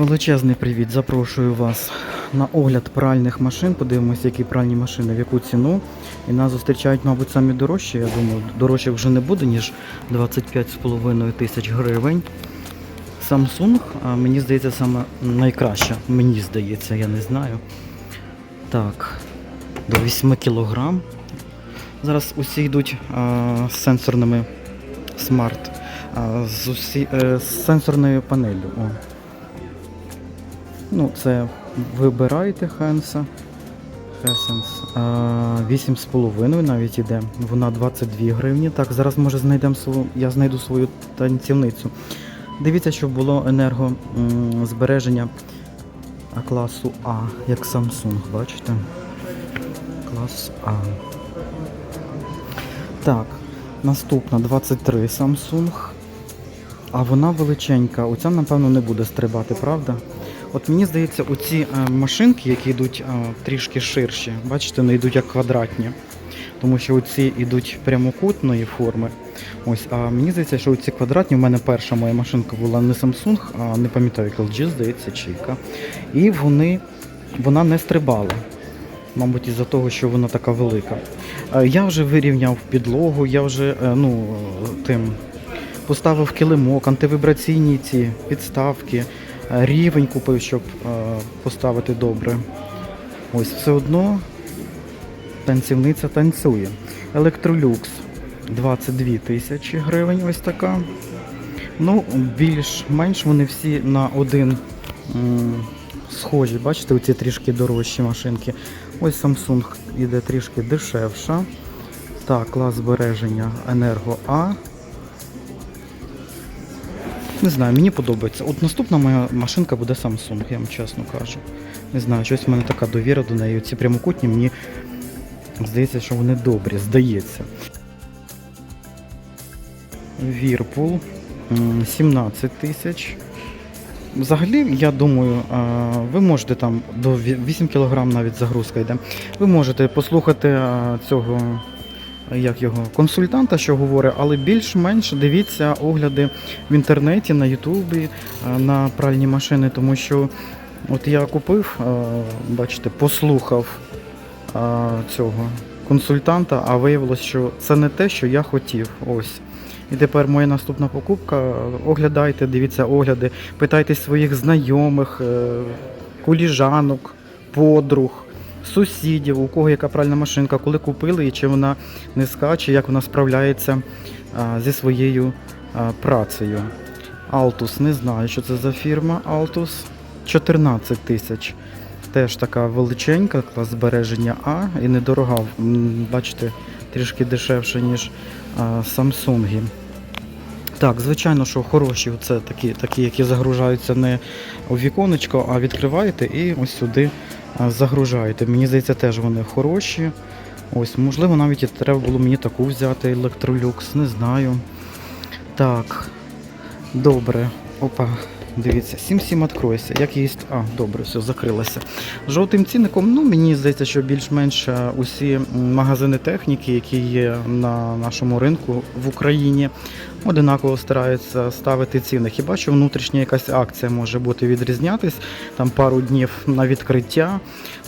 Величезний привіт! Запрошую вас на огляд пральних машин. Подивимося, які пральні машини, в яку ціну. І нас зустрічають, мабуть, самі дорожчі. Я думаю, дорожче вже не буде, ніж 25,5 тисяч гривень. Samsung, а мені здається, саме найкраща. Мені здається, я не знаю. Так, до 8 кілограм. Зараз усі йдуть а, з сенсорними смарт. А, з, усі, е, з сенсорною панелью. О. Ну, це вибирайте Хенса. Хесенс. 8,5 навіть іде. Вона 22 гривні. Так, зараз може знайдемо свою. Я знайду свою танцівницю. Дивіться, щоб було енергозбереження класу А, як Samsung, бачите? Клас А. Так, наступна 23 Samsung. А вона величенька. Оця, напевно, не буде стрибати, правда? От мені здається, оці е, машинки, які йдуть е, трішки ширші, бачите, не йдуть як квадратні. Тому що оці йдуть прямокутної форми. Ось, а мені здається, що ці квадратні, у мене перша моя машинка була не Samsung, а не пам'ятаю, LG, здається, чи яка. І вони, вона не стрибала. Мабуть, із-за того, що вона така велика. Е, Я вже вирівняв підлогу, я вже ну, тим поставив килимок, антивібраційні ці підставки, рівень купив, щоб е, поставити добре. Ось все одно танцівниця танцює. Електролюкс 22 тисячі гривень, ось така. Ну, більш-менш вони всі на один схожі. Бачите, оці трішки дорожчі машинки. Ось Samsung іде трішки дешевша. Так, клас збереження Енерго А. Не знаю, мені подобається. От наступна моя машинка буде Samsung, я вам чесно кажу. Не знаю, щось в мене така довіра до неї. Ці прямокутні мені здається, що вони добрі, здається. Вірпул 17 тисяч. Взагалі, я думаю, ви можете там до 8 кг навіть загрузка йде. Ви можете послухати цього як його, консультанта, що говорить, але більш-менш дивіться огляди в інтернеті, на Ютубі на пральні машини, тому що от я купив, бачите, послухав цього консультанта, а виявилось, що це не те, що я хотів. Ось. І тепер моя наступна покупка. Оглядайте, дивіться огляди, питайте своїх знайомих, е, коліжанок, подруг, сусідів, у кого яка пральна машинка, коли купили і чи вона не скаче, як вона справляється зі своєю працею. Altus, не знаю, що це за фірма Altus. 14 тисяч. Теж така величенька, клас збереження А і недорога. Бачите, трішки дешевше, ніж Samsung. Так, звичайно, що хороші це такі, такі, які загружаються не у віконечко, а відкриваєте і ось сюди загружаєте. Мені здається, теж вони хороші. Ось, можливо, навіть і треба було мені таку взяти електролюкс, не знаю. Так, добре. Опа, дивіться, 7-7 відкройся. Як є. А, добре, все, закрилося. Жовтим цінником, ну мені здається, що більш-менш е, усі магазини техніки, які є на нашому ринку в Україні, одинаково стараються ставити ціни. Хіба що внутрішня якась акція може бути відрізнятись, там пару днів на відкриття,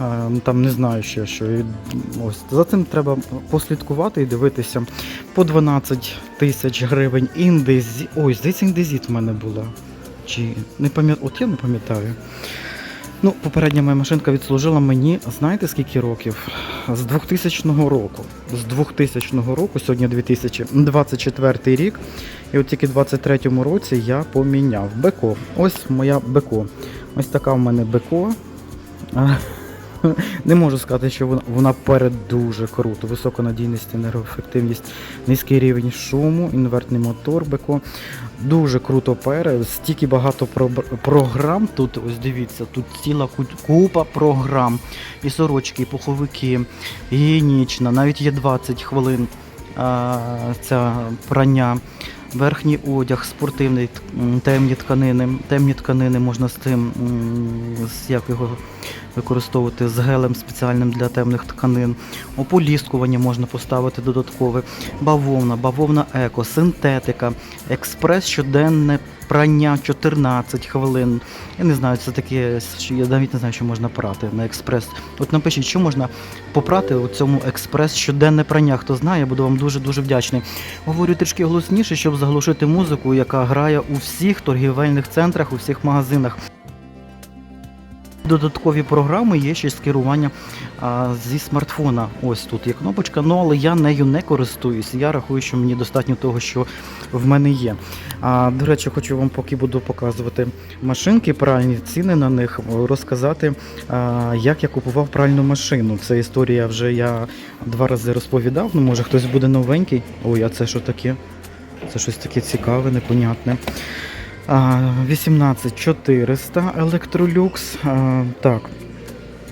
е, там не знаю ще що. Ось за цим треба послідкувати і дивитися. По 12 тисяч гривень індезі. Ой, здається, індезіт в мене була. Чи не пам'ятаю, от я не пам'ятаю. Ну, попередня моя машинка відслужила мені, знаєте скільки років? З 2000 року. З 2000 року, сьогодні 2024 рік. І от тільки в 23-му році я поміняв Беко. Ось моя Беко. Ось така в мене Беко. Не можу сказати, що вона, вона перед дуже круто. Висока надійність, енергоефективність, низький рівень шуму, інвертний мотор Беко. Дуже круто перед, стільки багато про- програм. Тут ось дивіться, тут ціла купа програм. І сорочки, і пуховики, гігієнічна, навіть є 20 хвилин а, ця прання. Верхній одяг, спортивний, темні тканини. Темні тканини можна з тим, як його використовувати з гелем спеціальним для темних тканин. Ополіскування можна поставити додаткове. Бавовна, бавовна еко, синтетика, експрес щоденне прання 14 хвилин. Я не знаю, це таке, я навіть не знаю, що можна прати на експрес. От напишіть, що можна попрати у цьому експрес щоденне прання. Хто знає, буду вам дуже дуже вдячний. Говорю трішки голосніше, щоб заглушити музику, яка грає у всіх торгівельних центрах, у всіх магазинах. Додаткові програми є ще з керування зі смартфона. Ось тут є кнопочка, ну але я нею не користуюсь. Я рахую, що мені достатньо того, що в мене є. А, до речі, хочу вам, поки буду показувати машинки, пральні ціни на них, розказати, а, як я купував пральну машину. Це історія вже я два рази розповідав. Ну, може хтось буде новенький. Ой, а це що таке? Це щось таке цікаве, непонятне. А, 18400 Electrolux. Так.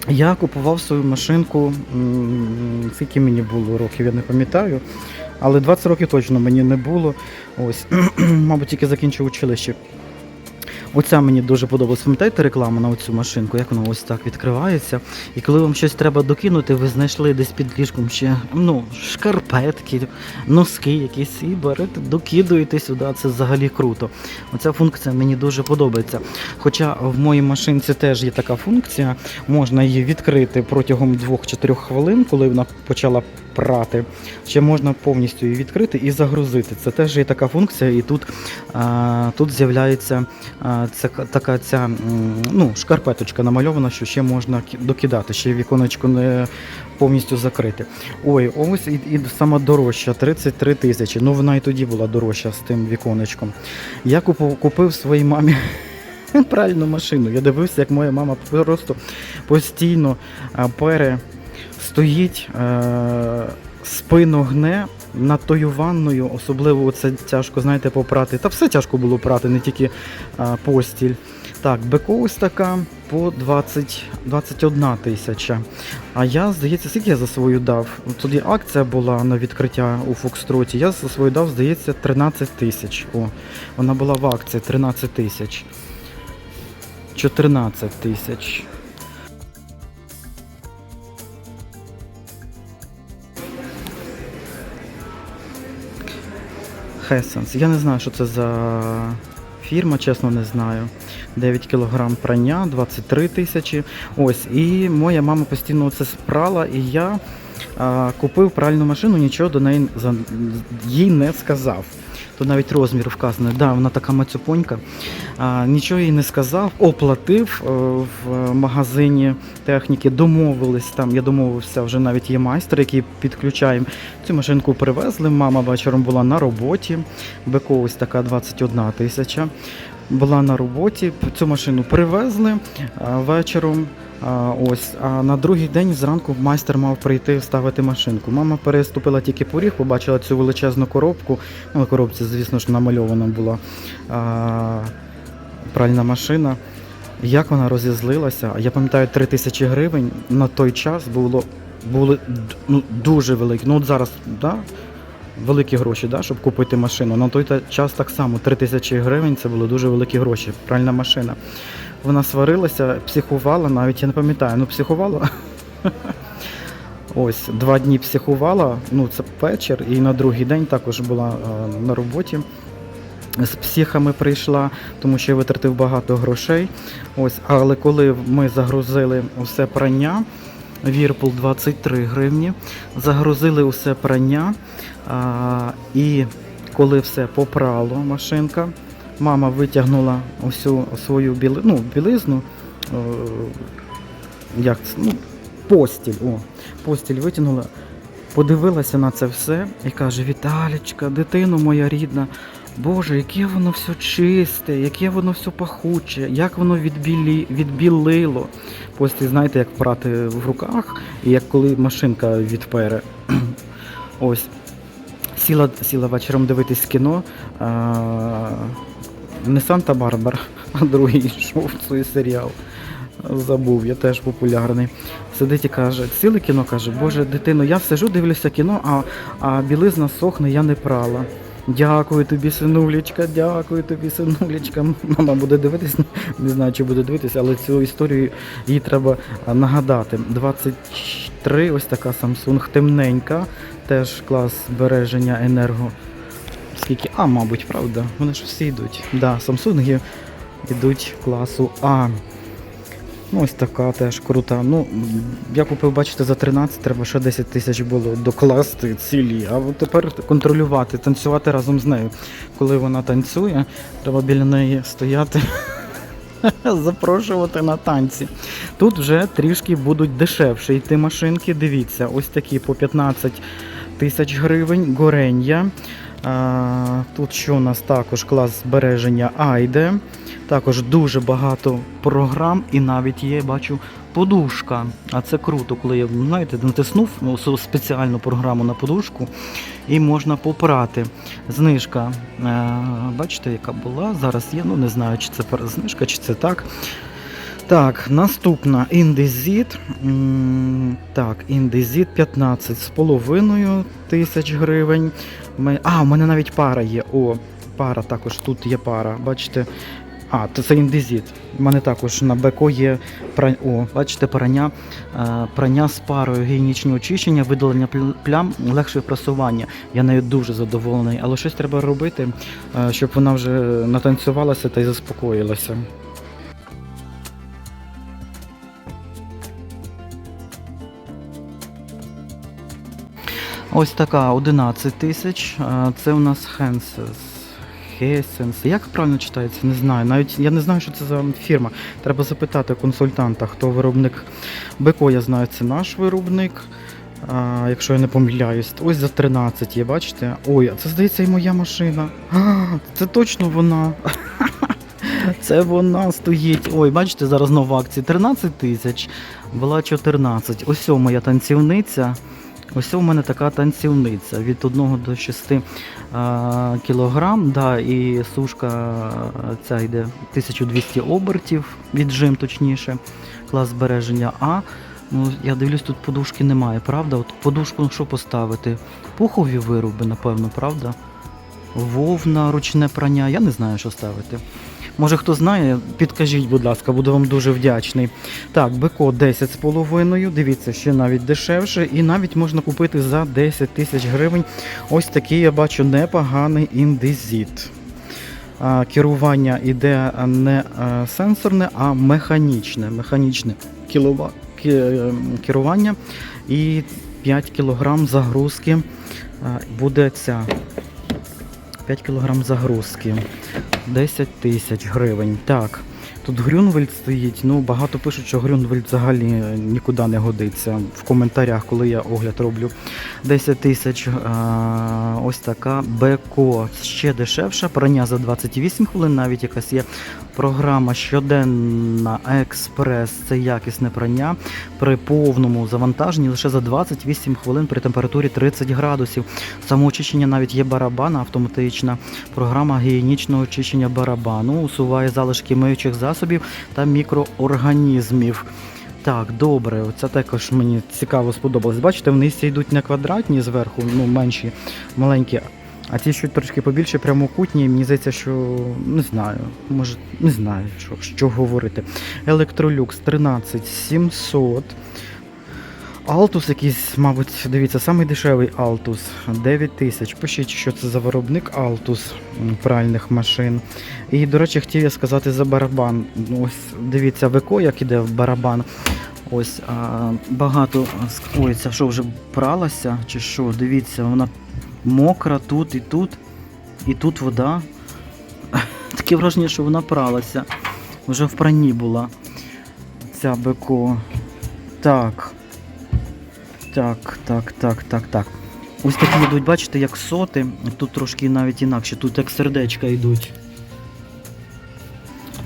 Я купував свою машинку, скільки мені було років, я не пам'ятаю. Але 20 років точно мені не було. Ось, мабуть, тільки закінчив училище. Оця мені дуже подобалась. Пам'ятаєте рекламу на оцю машинку, як вона ось так відкривається. І коли вам щось треба докинути, ви знайшли десь під ліжком ще ну, шкарпетки, носки якісь і берете, докидуєте сюди. Це взагалі круто. Оця функція мені дуже подобається. Хоча в моїй машинці теж є така функція, можна її відкрити протягом 2-4 хвилин, коли вона почала прати. Ще можна повністю її відкрити і загрузити. Це теж є така функція, і тут, а, тут з'являється ця, така ця ну, шкарпеточка намальована, що ще можна докидати, ще віконечко не повністю закрити. Ой, ось і, і сама дорожча 33 тисячі. Ну вона і тоді була дорожча з тим віконечком. Я купив, своїй мамі. Пральну машину. Я дивився, як моя мама просто постійно пере стоїть, е, спину гне над тою ванною, особливо це тяжко, знаєте, попрати. Та все тяжко було прати, не тільки е, постіль. Так, беко така по 20, 21 тисяча. А я, здається, скільки я за свою дав? Тоді акція була на відкриття у Фокстроті. Я за свою дав, здається, 13 тисяч. О, вона була в акції 13 тисяч. 14 тисяч. Хесенс. Я не знаю, що це за фірма, чесно не знаю. 9 кг прання, 23 тисячі. Ось. І моя мама постійно це спрала, і я а, купив пральну машину, нічого до неї їй не сказав. То навіть розмір вказаний. Да, вона така мацюпонька. А, нічого їй не сказав, оплатив е, в магазині техніки, домовились там. Я домовився, вже навіть є майстер, який підключає. Цю машинку привезли. Мама вечором була на роботі. Беко така 21 тисяча. Була на роботі, цю машину привезли вечором. Ось, а на другий день зранку майстер мав прийти вставити машинку. Мама переступила тільки поріг, побачила цю величезну коробку. Ну, коробці, звісно ж, намальована була а, пральна машина. Як вона розізлилася, я пам'ятаю, 3 тисячі гривень на той час було, були ну, дуже великі. Ну от зараз, да, великі гроші, да, щоб купити машину. На той час так само 3 тисячі гривень це були дуже великі гроші. Пральна машина. Вона сварилася, психувала, навіть я не пам'ятаю, ну психувала. Ось, два дні психувала, ну це вечір, і на другий день також була е, на роботі. З психами прийшла, тому що я витратив багато грошей. Ось, але коли ми загрузили усе прання, Вірпул 23 гривні, загрузили усе прання, а, і коли все попрало машинка, мама витягнула усю свою біли, ну, білизну, е, як це, ну, постіль, о, постіль витягнула, подивилася на це все і каже: Віталічка, дитино моя рідна, Боже, яке воно все чисте, яке воно все пахуче, як воно відбілі, відбілило. Постіль, знаєте, як прати в руках, і як коли машинка відпере. Ось. Сіла, сіла вечором дивитись кіно. А, не Санта-Барбара, а другий йшов цей серіал. Забув, я теж популярний. Сидить і каже, ціле кіно каже, Боже, дитино, я сижу, дивлюся кіно, а, а білизна сохне, я не прала. Дякую тобі, синулечка, дякую тобі, синулечка. Мама буде дивитись, не знаю, чи буде дивитися, але цю історію їй треба нагадати. 23, ось така Samsung, темненька, теж клас збереження енерго скільки. А, мабуть, правда. Вони ж всі йдуть. Да, Samsung йдуть класу А. Ну, ось така теж крута. Ну, я купив, бачите, за 13, треба ще 10 тисяч було докласти цілі. А тепер контролювати, танцювати разом з нею. Коли вона танцює, треба біля неї стояти, запрошувати на танці. Тут вже трішки будуть дешевше йти машинки. Дивіться, ось такі по 15 тисяч гривень, горення. Тут що у нас також клас збереження Айде. Також дуже багато програм і навіть є, бачу, подушка. А це круто, коли я знаєте, натиснув ну, спеціальну програму на подушку і можна попрати. Знижка, е, бачите, яка була. Зараз є, ну не знаю, чи це знижка, чи це так. Так, наступна індезіт. Так, індезіт 15 з половиною тисяч гривень. А, у мене навіть пара є. О, пара також тут є пара. Бачите. А, це індезіт. У мене також на Беко є пра... О, бачите, прання, прання з парою гігієнічні очищення, видалення пл- плям, легше прасування. Я нею дуже задоволений, але щось треба робити, е, щоб вона вже натанцювалася та й заспокоїлася. Ось така 11 тисяч. Е, Це у нас Хенсес. Хесенс. Як правильно читається? Не знаю. Навіть я не знаю, що це за фірма. Треба запитати консультанта, хто виробник. Беко, я знаю, це наш виробник. А, якщо я не помиляюсь. Ось за 13 є, бачите? Ой, а це здається і моя машина. А, це точно вона. Це вона стоїть. Ой, бачите, зараз нова акція 13 тисяч, була 14. Ось моя танцівниця. Ось у мене така танцівниця від 1 до 6 а, кілограм. Да, і сушка ця йде 1200 обертів, віджим точніше, клас збереження А. Ну, я дивлюсь, тут подушки немає, правда? От подушку що поставити? Пухові вироби, напевно, правда? Вовна, ручне прання, я не знаю, що ставити. Може хто знає, підкажіть, будь ласка, буду вам дуже вдячний. Так, Беко 10 з половиною. Дивіться, ще навіть дешевше, і навіть можна купити за 10 тисяч гривень. Ось такий я бачу непоганий індезіт. Керування іде не сенсорне, а механічне. Механічне керування і 5 кг загрузки буде ця. 5 кг загрузки. 10 тисяч гривень. Так. Тут Грюнвельд стоїть. Ну, багато пишуть, що Грюнвельд взагалі нікуди не годиться. В коментарях, коли я огляд роблю. 10 тисяч. Ось така Беко. Ще дешевша. Прання за 28 хвилин, навіть якась є програма щоденна експрес. Це якісне прання. При повному завантаженні лише за 28 хвилин при температурі 30 градусів. Самоочищення навіть є барабана автоматична. Програма гігієнічного очищення барабану усуває залишки миючих засобів та мікроорганізмів. Так, добре, це також мені цікаво сподобалось. Бачите, вони йдуть не квадратні зверху, ну менші, маленькі. А ті, що трошки побільше, прямокутні, мені здається, що не знаю, може, не знаю, що, що говорити. Електролюкс 13700. Altus якийсь, мабуть, дивіться, самий дешевий Altus 9 тисяч. Пишіть, що це за виробник Altus пральних машин. І, до речі, хотів я сказати за барабан. Ось дивіться, Веко, як іде в барабан. Ось а, багато ск- Ой, це що вже пралася, чи що? Дивіться, вона мокра тут і тут. І тут вода. Таке враження, що вона пралася. Вже в пранні була. Ця Беко. Так. Так, так, так, так, так. Ось такі йдуть, бачите, як соти. Тут трошки навіть інакше, тут як сердечка йдуть.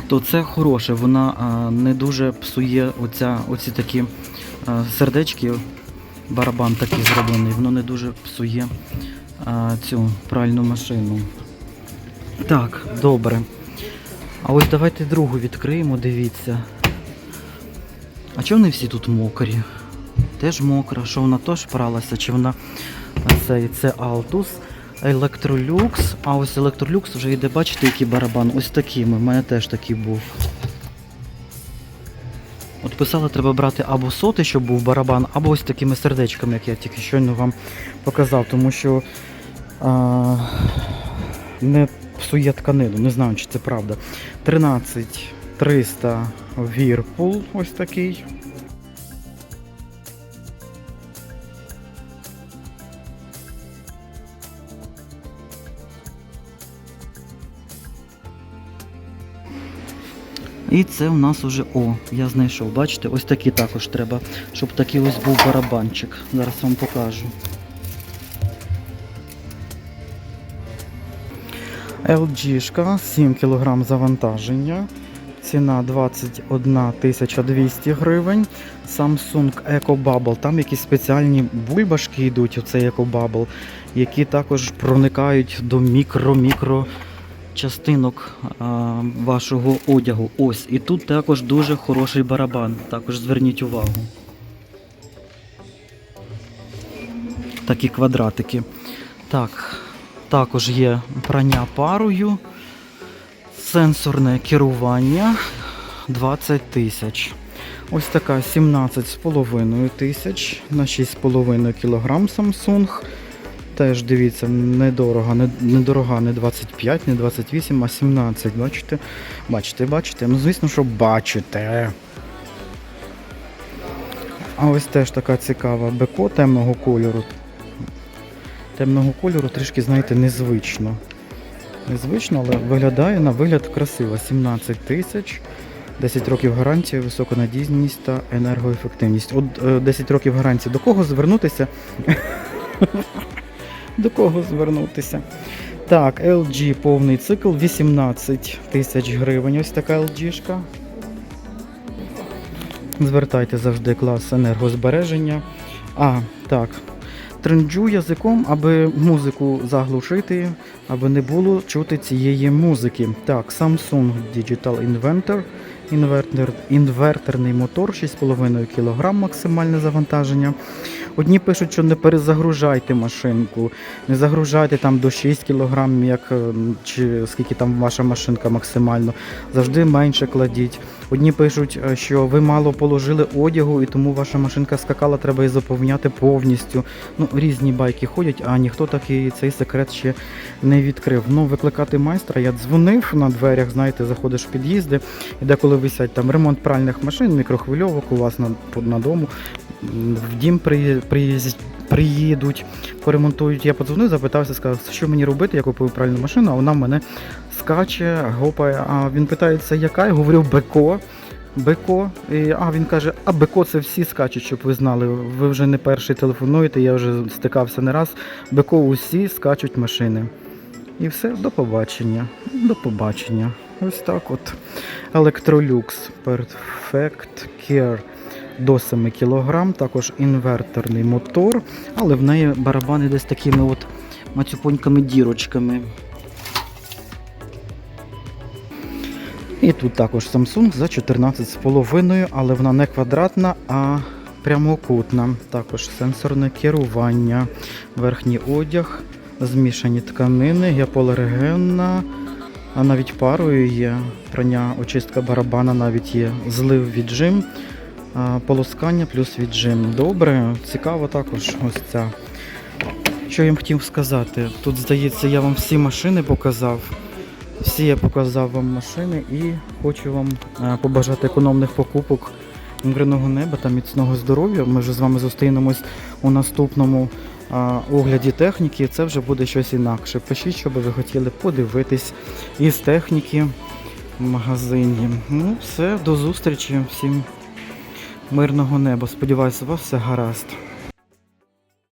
То це хороше, вона а, не дуже псує оця, оці такі а, сердечки, барабан такий зроблений, воно не дуже псує а, цю пральну машину. Так, добре. А ось давайте другу відкриємо, дивіться. А чого вони всі тут мокрі? Теж мокра, що вона теж пралася, чи вона це, це Altus, Electrolux, а ось Electrolux вже йде, бачите, який барабан? Ось такими, в мене теж такий був. От писали, треба брати або сотий, щоб був барабан, або ось такими сердечками, як я тільки щойно вам показав, тому що а, не псує тканину. Не знаю, чи це правда. 13 300 Whirlpool, ось такий. І це у нас уже, о, я знайшов. Бачите, ось такі також треба, щоб такий ось був барабанчик. Зараз вам покажу. LG 7 кг завантаження. Ціна 21 200 гривень. Samsung EcoBubble. Там якісь спеціальні бульбашки йдуть, оцей EcoBubble, які також проникають до мікро-мікро частинок а, вашого одягу. Ось. І тут також дуже хороший барабан. Також зверніть увагу. Такі квадратики. Так, також є прання парою, сенсорне керування 20 тисяч. Ось така 17,5 тисяч на 6,5 кг Samsung. Теж дивіться, недорого, не, недорога, не 25, не 28, а 17. Бачите? Бачите, бачите? Ну, звісно, що бачите. А ось теж така цікава беко темного кольору. Темного кольору трішки, знаєте, незвично. Незвично, але виглядає на вигляд красиво. 17 тисяч, 10 років гарантії, висока надійність та енергоефективність. От е, 10 років гарантії. До кого звернутися? До кого звернутися? Так, LG повний цикл 18 тисяч гривень. Ось така LG-шка. Звертайте завжди клас енергозбереження. А, так. Тренджу язиком, аби музику заглушити, аби не було чути цієї музики. Так, Samsung Digital Inventor. Інвертер, інверторний мотор 6,5 кг максимальне завантаження. Одні пишуть, що не перезагружайте машинку, не загружайте там до 6 кг, як, е, чи скільки там ваша машинка максимально. Завжди менше кладіть. Одні пишуть, е, що ви мало положили одягу і тому ваша машинка скакала, треба її заповняти повністю. Ну, різні байки ходять, а ніхто такий цей секрет ще не відкрив. Ну, викликати майстра, я дзвонив на дверях, знаєте, заходиш в під'їзди, і деколи висять там ремонт пральних машин, мікрохвильовок у вас на, на дому, в дім приї- приїздять. Приїдуть, поремонтують. Я подзвонив, запитався, сказав, що мені робити, я купив пральну машину, а вона мене скаче, гопає. А він питається, яка? Я говорю, Беко. Беко. І, а він каже, а Беко це всі скачуть, щоб ви знали. Ви вже не перший телефонуєте, я вже стикався не раз. Беко усі скачуть машини. І все, до побачення. До побачення. Ось так от. Electrolux Perfect Care до 7 кг, також інверторний мотор, але в неї барабани десь такими от мацюпонькими дірочками. І тут також Samsung за 14,5, але вона не квадратна, а прямокутна. Також сенсорне керування, верхній одяг, змішані тканини, гіполергенна, а навіть парою є прання, очистка барабана, навіть є злив віджим, полоскання плюс віджим. Добре, цікаво також ось ця. Що я їм хотів сказати? Тут, здається, я вам всі машини показав. Всі я показав вам машини і хочу вам е, побажати економних покупок мирного неба та міцного здоров'я. Ми вже з вами зустрінемось у наступному е, огляді техніки. Це вже буде щось інакше. Пишіть, що би ви хотіли подивитись із техніки в магазині. Ну, все, до зустрічі. Всім мирного неба. Сподіваюся, у вас все гаразд.